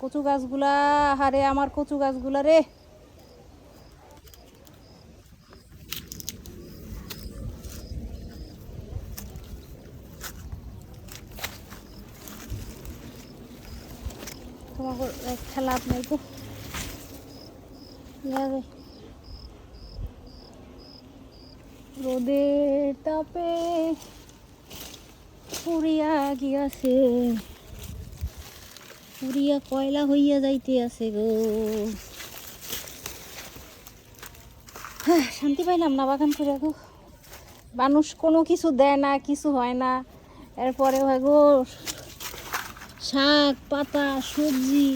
কচু গাছগুলা, হারে আমার কচু গাছগুলা রে। তোমাকে একটা লাভ তো। রোদের তাপে পুরিয়া গিয়াছে। পুরিয়া কয়লা হইয়া যাইতে আছে গো। হাহ, শান্তি পাইলাম না বাগান করে গো। মানুষ কোনো কিছু দেয় না কিছু হয় না। এরপরে হয় গো শাক পাতা সবজি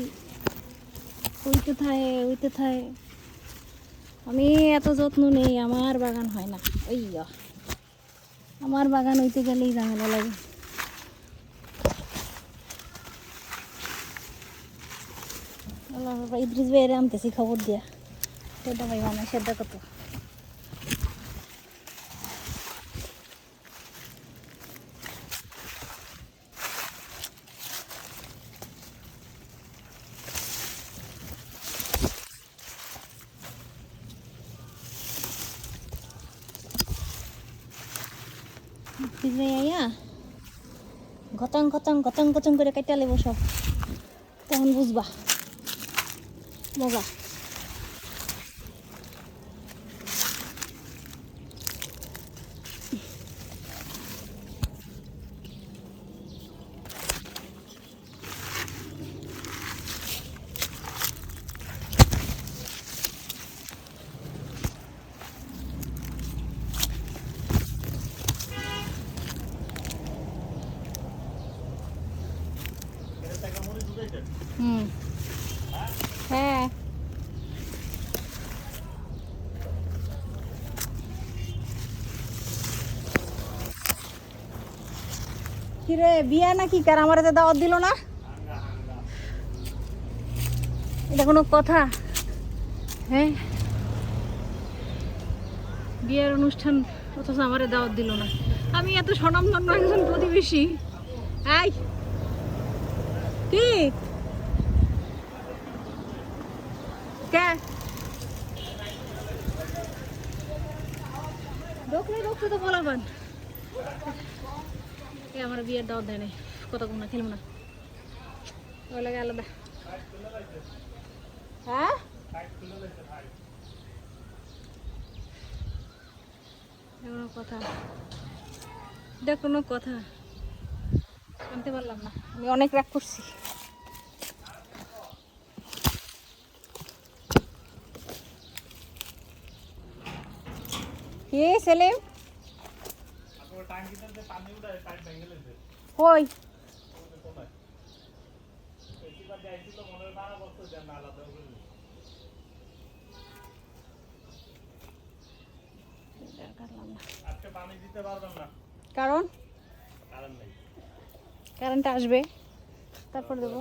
ওইতে থাকে ওইতে থাকে আমি এত যত্ন নেই আমার বাগান হয় না। ওই আমার বাগান হইতে গেলেই ঝামেলা লাগে। বাবা, ইদ্রিস ভাইয়ের আনতেছি খবর দিয়া। সেদ্ধ ভাই মানে সেদ্ধ কত গতং গতং গতং গতং করে কাটা লেবো সব। তখন বুঝবা। 莫个。嗯。কিরে, বিয়া নাকি? কার আমার দাওয়াত দিল না? এটা কোনো কথা? হ্যাঁ? বিয়ের অনুষ্ঠান, অথচ আমারে দাওয়াত দিল না। আমি এত স্বনামধন্য একজন প্রতিবেশী। এই! কি? কে? রোকলে তো বলাবান। আমার বিয়ের দাওয়াত দেয় নাই। কত না, খেলব না। ওই লাগে আলাদা। হ্যাঁ? কথা। এটা কোনো কথা। শুনতে পারলাম না। আমি অনেক রাগ করছি। কে সেলিম কই? কারণ? কারেন্ট আসবে। তারপর দেবো।